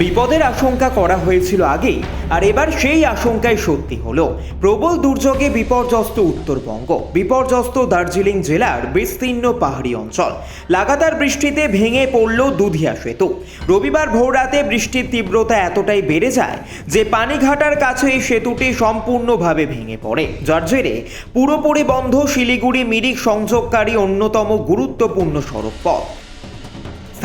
বিপদের আশঙ্কা করা হয়েছিল আগেই, আর এবার সেই আশঙ্কাই সত্যি হলো। প্রবল দুর্যোগে বিপর্যস্ত উত্তরবঙ্গ, বিপর্যস্ত দার্জিলিং জেলার বিস্তীর্ণ পাহাড়ি অঞ্চল। লাগাতার বৃষ্টিতে ভেঙে পড়ল দুধিয়া সেতু। রবিবার ভোররাতে বৃষ্টির তীব্রতা এতটাই বেড়ে যায় যে পানিঘাটার কাছে এই সেতুটি সম্পূর্ণভাবে ভেঙে পড়ে। যার জেরে পুরোপুরি বন্ধ শিলিগুড়ি মিরিক সংযোগকারী অন্যতম গুরুত্বপূর্ণ সড়ক পথ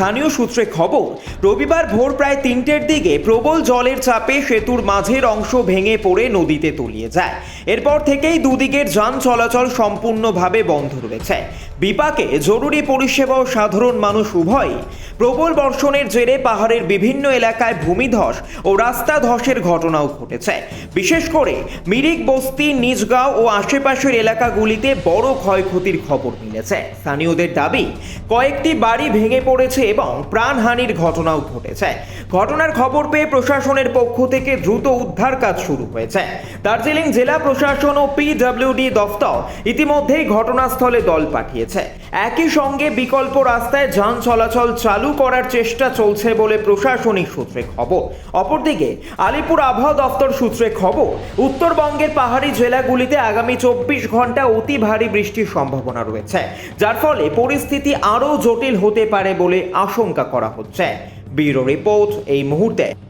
স্থানীয় সূত্রে খবর, রবিবার ভোর প্রায় তিনটের দিকে প্রবল জলের চাপে সেতুর মাঝের অংশ ভেঙে পড়ে নদীতে তলিয়ে যায়। এরপর থেকেই দুদিকের যান চলাচল সম্পূর্ণভাবে বন্ধ রয়েছে। বিপাকে জরুরি পরিষেবা ও সাধারণ মানুষ উভয়ই প্রবল বর্ষণের জেরে পাহাড়ের বিভিন্ন এলাকায় ভূমিধস ও রাস্তা ধসের ঘটনাও ঘটেছে। বিশেষ করে মিরিক, বস্তি, নিজগাঁও ও আশেপাশের এলাকাগুলিতে বড় ক্ষয়ক্ষতির খবর মিলেছে। স্থানীয়দের দাবি, কয়েকটি বাড়ি ভেঙে পড়েছে এবং প্রাণহানির ঘটনাও ঘটেছে। ঘটনার খবর পেয়ে প্রশাসনের পক্ষ থেকে দ্রুত উদ্ধার কাজ শুরু হয়েছে। দার্জিলিং জেলা প্রশাসন ও পিডব্লিউডি দফতর ইতিমধ্যেই ঘটনাস্থলে দল পাঠিয়েছে। একই সঙ্গে বিকল্প রাস্তায় যান চলাচল চালু করার চেষ্টা চলছে বলে প্রশাসনিক সূত্রে খবর। অপরদিকে, আলিপুর আবহাওয়া দফতর সূত্রে খবর, উত্তরবঙ্গের পাহাড়ি জেলাগুলিতে আগামী চব্বিশ ঘণ্টা অতি ভারী বৃষ্টির সম্ভাবনা রয়েছে, যার ফলে পরিস্থিতি আরও জটিল হতে পারে বলে আশঙ্কা করা হচ্ছে। ব্যুরো রিপোর্ট এই মুহূর্তে।